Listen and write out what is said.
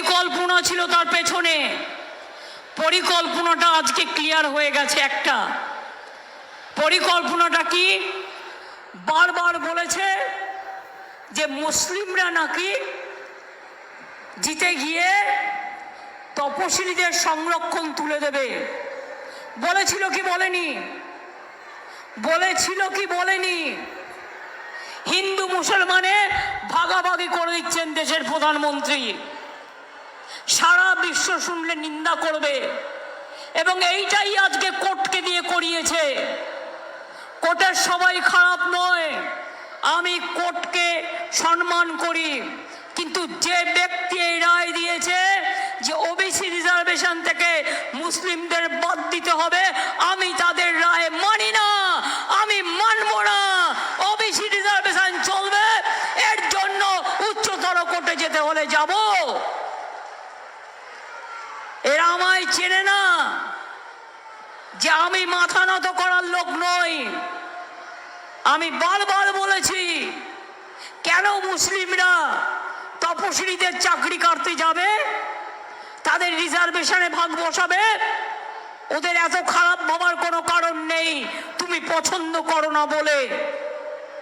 পরিকল্পনা ছিল তার পেছনে। পরিকল্পনাটা আজকে ক্লিয়ার হয়ে গেছে একটা। পরিকল্পনাটা কি? বারবার বলেছে যে মুসলিমরা নাকি জিতে গিয়ে তপশিলীদের সংরক্ষণ তুলে দেবে। বলেছিল কি বলেনি? বলেছিল কি বলেনি? হিন্দু মুসলমানে ভাগাভাগি করে দিচ্ছেন দেশের প্রধানমন্ত্রী। সারা বিশ্ব শুনলে নিন্দা করবে। এবং এইটাই আজকে কোর্টকে দিয়ে করিয়েছে। কোর্টের সবাই খারাপ নয়। আমি কোর্টকে সম্মান করি। কিন্তু যে ব্যক্তি এই রায় দিয়েছে যে ওবিসি রিজার্ভেশন থেকে মুসলিমদের বাদ দিতে হবে, আমি তাদের রায় মানি না। আমি মানব না। ওবিসি রিজার্ভেশন চলবে। এর জন্য উচ্চতর কোর্টে যেতে হলে যাব এরা আমায় চেনে না যে আমি মাথা নত করার লোক নই। আমি বারবার বলেছি, কেন মুসলিমরা তপশিলীদের চাকরি কাটতে যাবে? তাদের রিজার্ভেশনে ভাগ বসাবে? ওদের এত খারাপ ভাবার কোনো কারণ নেই। তুমি পছন্দ করো না বলে